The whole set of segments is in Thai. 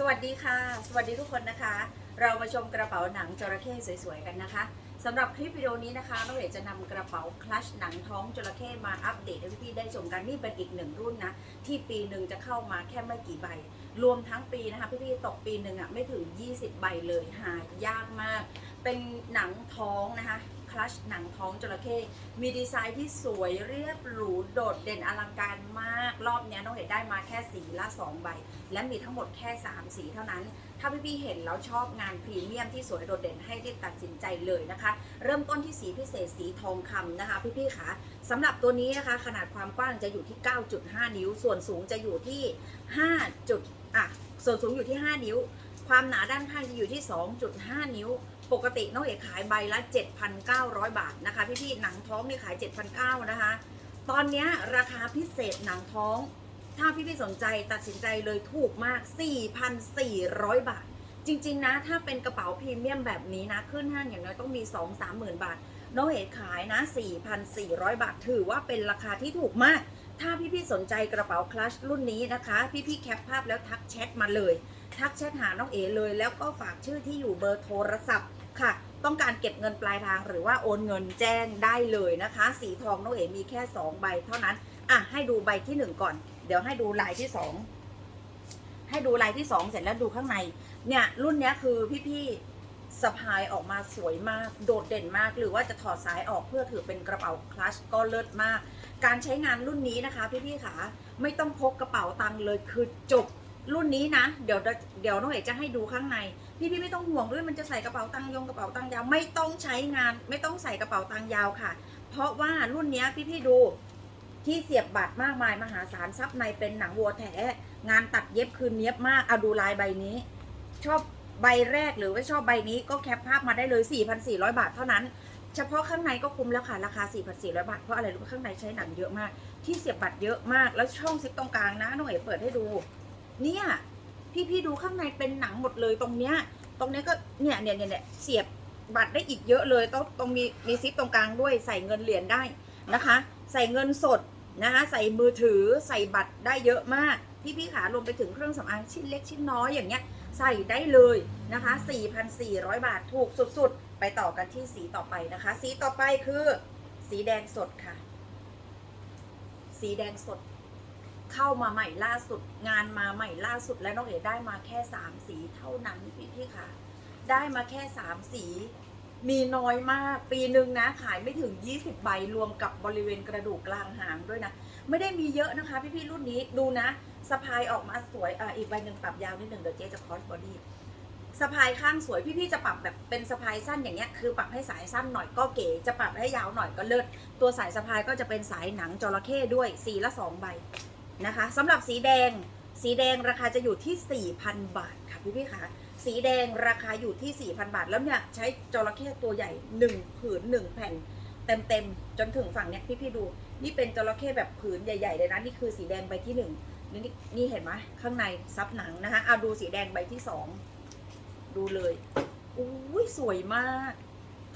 สวัสดีค่ะ สวัสดีทุกคนนะคะ เรามาชมกระเป๋าหนังจระเข้สวยๆกันนะคะสำหรับคลิปวิดีโอนี้นะคะน้องเอ๋จะนำกระเป๋าคลัชหนังท้องจระเข้มาอัปเดตให้พี่ๆได้ชมกันนี่เป็นอีกหนึ่งรุ่นนะที่ปีหนึ่งจะเข้ามาแค่ไม่กี่ใบ รวมทั้งปีนะคะพี่ๆตกปีหนึ่งอะไม่ถึง 20 ใบเลยหายากมาก เป็นหนังท้องนะคะ คลัชหนังท้องจระเข้ มีดีไซน์ที่สวยเรียบหรูโดดเด่นอลังการมาก รอบนี้น้องเอ๋ได้มาแค่สีละ 2 ใบ และมีทั้งหมดแค่ 3 สีเท่านั้น ถ้าพี่ๆเห็นแล้วชอบงานพรีเมียมที่สวยโดดเด่นให้รีบตัดสินใจเลยนะคะ เริ่มต้นที่สีพิเศษสีทองคำนะคะ พี่ๆคะสำหรับตัวนี้นะคะ ขนาดความกว้างจะอยู่ที่ 9.5 นิ้ว ส่วนสูงจะอยู่ที่ 5. จุดอะส่วนสูงอยู่ที่ 5 นิ้ว ความหนาด้านข้างจะอยู่ที่ 2.5 นิ้ว ปกติน้องเอกขายใบละ 7,900 บาทนะคะ พี่ๆหนังท้องนี่ขาย 7,900นะคะ ตอนนี้ราคาพิเศษหนังท้อง ถ้าพี่ๆสนใจตัดสินใจเลยถูกมาก 4,400 บาท จริง ๆ นะ ถ้าเป็นกระเป๋าพรีเมียมแบบนี้นะ ขึ้นห้างอย่างน้อยต้องมี 2-3หมื่นบาท น้องเอกขายนะ 4,400 บาท ถือว่าเป็นราคาที่ถูกมาก ถ้าพี่ๆสนใจกระเป๋าคลัชรุ่นนี้นะคะ พี่ๆแคปภาพแล้วทักแชทมาเลย ทักแชทหาน้องเอเลย แล้วก็ฝากชื่อที่อยู่เบอร์โทรศัพท์ ค่ะ ต้องการเก็บเงินปลายทางหรือว่าโอนเงินแจ้งได้เลยนะคะ สีทองน้องเอ๋มีแค่ 2 ใบเท่านั้น อะ ให้ดูใบที่ 1 ก่อน เดี๋ยวให้ดูลายที่ 2 ให้ดูลายที่ 2 เสร็จแล้วดูข้างใน เนี่ย รุ่นนี้คือพี่ๆสะพายออกมาสวยมาก โดดเด่นมาก หรือว่าจะถอดสายออกเพื่อถือเป็นกระเป๋าคลัชก็เลิศมาก การใช้งานรุ่นนี้นะคะ พี่ๆค่ะ ไม่ต้องพกกระเป๋าตังค์เลยคือจบ รุ่นนี้นะ เดี๋ยวเดี๋ยวน้องเอกจะให้ดูข้างใน พี่พี่ไม่ต้องห่วงด้วยมันจะใส่กระเป๋าตังยงกระเป๋าตังยาวไม่ต้องใช้งาน ไม่ต้องใส่กระเป๋าตังยาวค่ะ เพราะว่ารุ่นนี้พี่พี่ดูที่เสียบบัตรมากมายมหาศาลซับในเป็นหนังวัวแท้งานตัดเย็บคือเนี้ยบมากเอาดูลายใบนี้ ชอบใบแรกหรือว่าชอบใบนี้ก็แคปภาพมาได้เลย 4,400 บาทเท่านั้น เฉพาะข้างในก็คุ้มแล้วค่ะ ราคา 4,400 บาท เพราะอะไรรู้ข้างในใช้หนังเยอะมาก ที่เสียบบัตรเยอะมาก แล้วช่องซิปตรงกลางนะน้องเอ๋เปิดให้ดู เนี่ย พี่พี่ดูข้างในเป็นหนังหมดเลยตรงเนี้ย ตรงเนี้ยก็เนี่ยเนี่ยเนี่ยเนี่ยเสียบบัตรได้อีกเยอะเลยต้องตรงมีมีซิปตรงกลางด้วยใส่เงินเหรียญได้นะคะ ใส่เงินสดนะคะใส่มือถือใส่บัตรได้เยอะมาก พี่พี่ขารวมไปถึงเครื่องสำอางชิ้นเล็กชิ้นน้อยอย่างเงี้ยใส่ได้เลยนะคะ 4,400 บาทถูกสุดๆ ไปต่อกันที่สีต่อไปนะคะ สีต่อไปคือ สีแดงสดค่ะ สีแดงสด เข้ามาใหม่ล่าสุด งานมาใหม่ล่าสุดและน้องเอ๋ได้มาแค่3สีเท่านั้นพี่พี่ค่ะ ได้มาแค่3สี มีน้อยมากปีหนึ่งนะขายไม่ถึง 20 ใบรวมกับบริเวณกระดูกกลางหางด้วยนะไม่ได้มีเยอะนะคะ พี่ๆรุ่นนี้ดูนะสะพายออกมาสวยอะอีกใบหนึ่งปรับยาวนิดหนึ่งเดี๋ยวเจ๊จะคอสบอดี้สะพายข้างสวยพี่ๆจะปรับแบบเป็นสะพายสั้นอย่างเงี้ยคือปรับให้สายสั้นหน่อยก็เก๋จะปรับให้ยาวหน่อยก็เลิศตัวสายสะพายก็จะเป็นสายหนังจระเข้ด้วยสีละสองใบ นะคะสำหรับสีแดง สีแดงราคาจะอยู่ที่ 4,000 บาทค่ะพี่ๆค่ะสีแดงราคาอยู่ที่ 4,000 บาท แล้วเนี่ยใช้จระเข้ตัวใหญ่ 1 ผืน 1 แผ่น เต็มๆ จนถึงฝั่งเนี้ยพี่ๆดู นี่เป็นจระเข้แบบผืนใหญ่ๆเลยนะนี่คือสีแดงใบที่หนึ่งนี่นี่เห็นไหมข้างในซับหนังนะคะเอาดูสีแดงใบที่สองดูเลยอุ้ยสวยมาก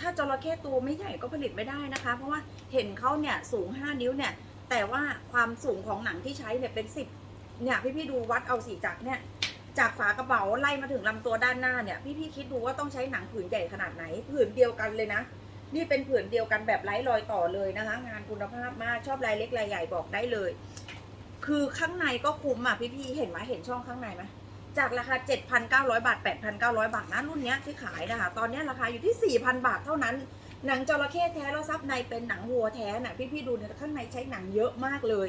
ถ้าจระเข้ตัวไม่ใหญ่ก็ผลิตไม่ได้นะคะ เพราะว่าเห็นเขาเนี่ยสูง 5 นิ้วเนี่ย แต่ว่าความสูงของหนังที่ใช้เนี่ยเป็นสิบเนี่ยพี่พี่ดูวัดเอาสีจากเนี่ย จากฝากระเป๋าไล่มาถึงลำตัวด้านหน้าเนี่ยพี่พี่คิดดูว่าต้องใช้หนังผืนใหญ่ขนาดไหน ผืนเดียวกันเลยนะนี่เป็นผืนเดียวกันแบบไร้รอยต่อเลยนะคะ งานคุณภาพมากชอบลายเล็กลายใหญ่บอกได้เลย คือข้างในก็คุ้มอะพี่พี่เห็นไหมเห็นช่องข้างในไหม จากราคา 7,900 บาท 8,900 บาทนะรุ่นนี้ที่ขายนะคะ ตอนนี้ราคาอยู่ที่ 4,000 บาทเท่านั้น หนังจระเข้แท้แล้วซับในเป็นหนังวัวแท้น่ะพี่ๆดูเนี่ยข้างในใช้หนังเยอะมากเลย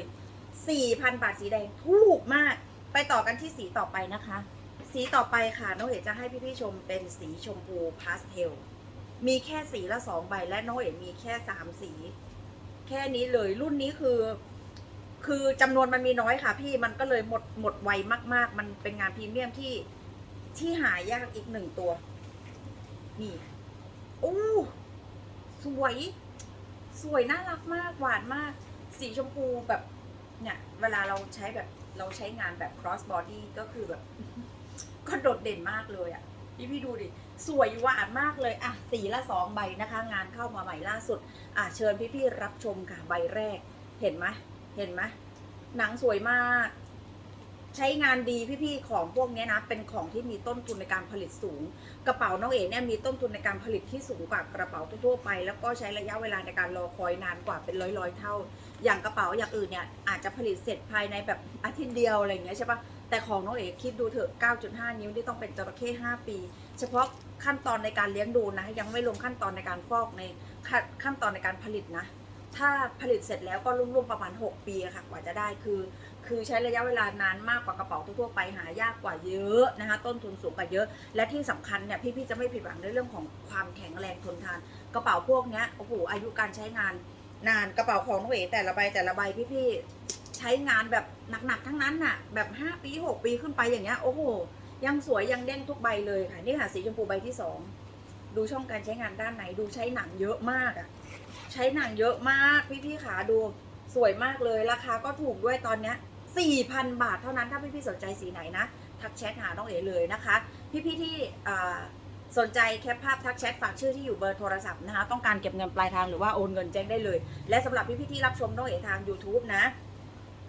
4,000 บาทสีแดงถูกมาก ไปต่อกันที่สีต่อไปนะคะ สีต่อไปค่ะน้องเอ๋จะให้พี่ๆชมเป็นสีชมพูพาสเทล มีแค่สีละสองใบและน้องเอ๋มีแค่สามสี แค่นี้เลยรุ่นนี้คือ คือจำนวนมันมีน้อยค่ะ พี่มันก็เลยหมดหมดไวมาก ๆ มันเป็นงานพรีเมียมที่ที่หายากอีกหนึ่งตัว นี่อู้สวย สวยน่ารักมากหวานมาก สีชมพูแบบเนี่ยเวลาเราใช้แบบเราใช้งานแบบ cross body ก็คือแบบ ก็โดดเด่นมากเลยอะ่ะพี่พี่ดูดิ สวยหวานมากเลยอะสีละสองใบนะคะ งานเข้ามาใหม่ล่าสุด อะเชิญพี่พี่รับชมค่ะใบแรก เห็นไหม เห็นไหมหนังสวยมาก ใช้งานดีพี่ๆของพวกนี้นะ เป็นของที่มีต้นทุนในการผลิตสูง กระเป๋าน้องเอ๋เนี่ยมีต้นทุนในการผลิตที่สูงกว่ากระเป๋าทั่วไป แล้วก็ใช้ระยะเวลาในการรอคอยนานกว่าเป็นร้อยๆเท่า อย่างกระเป๋าอย่างอื่นเนี่ยอาจจะผลิตเสร็จภายในแบบอาทิตย์เดียวอะไรอย่างเงี้ยใช่ปะแต่ของน้องเอ๋คิดดูเถอะ 9.5 นิ้วนี่ต้องเป็นจระเข้5 ปี เฉพาะขั้นตอนในการเลี้ยงดูนะ ยังไม่รวมขั้นตอนในการฟอกในขั้นตอนในการผลิตนะ ถ้าผลิตเสร็จแล้วก็รวมๆประมาณ 6 ปีค่ะกว่าจะได้คือ คือใช้ระยะเวลานานมากกว่ากระเป๋าทั่วไปหายากกว่าเยอะนะคะต้นทุนสูงกว่าเยอะ และที่สำคัญเนี่ยพี่ๆจะไม่ผิดหวังในเรื่องของความแข็งแรงทนทาน กระเป๋าพวกเนี้ยโอ้โหอายุการใช้งานนานกระเป๋าของน้องเอ๋แต่ละใบแต่ละใบพี่ๆใช้งานแบบหนักๆทั้งนั้นน่ะแบบ 5 ปี 6 ปีขึ้นไปอย่างเงี้ยโอ้โหยังสวยยังเด้งทุกใบเลยค่ะนี่ค่ะสีชมพูใบที่สองดูช่องการใช้งานด้านไหนดูใช้หนังเยอะมากอะ ใช้หนังเยอะมากพี่ๆขาดูสวยมากเลยราคาก็ถูกด้วยตอนเนี้ย4,000 บาทเท่านั้นถ้าพี่ๆสนใจสีไหนนะ ทักแชทหาน้องเอ๋เลยนะคะ พี่ๆที่อ่สนใจแคปภาพทักแชทฝากชื่อที่อยู่เบอร์โทรศัพท์นะคะ ต้องการเก็บเงินปลายทางหรือว่าโอนเงินแจ้งได้เลย และสำหรับพี่ๆที่รับชมน้องเอ๋ทาง YouTube นะ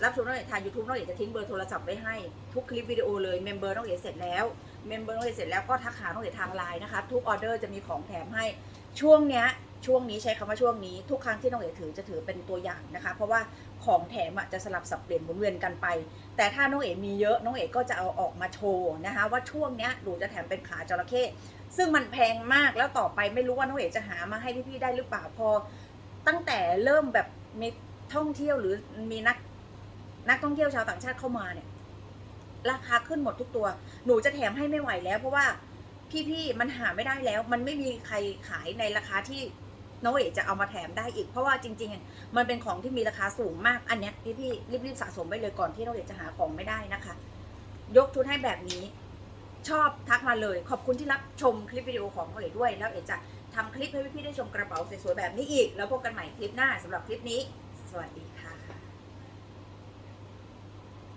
รับชมน้องเอ๋ทาง YouTube น้องเอ๋จะทิ้งเบอร์โทรศัพท์ไว้ให้ ทุกคลิปวิดีโอเลยเมมเบอร์น้องเอ๋เสร็จแล้วเมมเบอร์น้องเอ๋เสร็จแล้วก็ทักหาน้องเอ๋ทางไลน์นะคะทุกออเดอร์จะมีของแถมให้ช่วงเนี้ย ช่วงนี้ใช้คำว่าช่วงนี้ทุกครั้งที่น้องเอ๋ถือจะถือเป็นตัวอย่างนะคะ เพราะว่าของแถมจะสลับสับเปลี่ยนหมุนเวียนกันไป แต่ถ้าน้องเอ๋มีเยอะน้องเอ๋ก็จะเอาออกมาโชว์นะคะ ว่าช่วงเนี้ยหนูจะแถมเป็นขาจระเข้ซึ่งมันแพงมากแล้วต่อไปไม่รู้ว่าน้องเอ๋จะหามาให้พี่ๆได้หรือเปล่าพอ ตั้งแต่เริ่มแบบมีท่องเที่ยวหรือมีนักนักท่องเที่ยวชาวต่างชาติเข้ามาเนี่ยราคาขึ้นหมดทุกตัว หนูจะแถมให้ไม่ไหวแล้ว เพราะว่าพี่ๆมันหาไม่ได้แล้ว มันไม่มีใครขายในราคาที่ น้องเอ๋จะเอามาแถมได้อีก เพราะว่าจริงๆ มันเป็นของที่มีราคาสูงมาก อันเนี้ยพี่ๆรีบๆสะสมไปเลยก่อนที่น้องเอ๋จะหาของไม่ได้นะคะ ยกทุนให้แบบนี้ ชอบทักมาเลย ขอบคุณที่รับชมคลิปวิดีโอของน้องเอ๋ด้วย แล้วเอ๋จะทำคลิปให้พี่ๆได้ชมกระเป๋าสวยๆแบบนี้อีก แล้วพบกันใหม่คลิปหน้าสำหรับคลิปนี้ สวัสดีค่ะ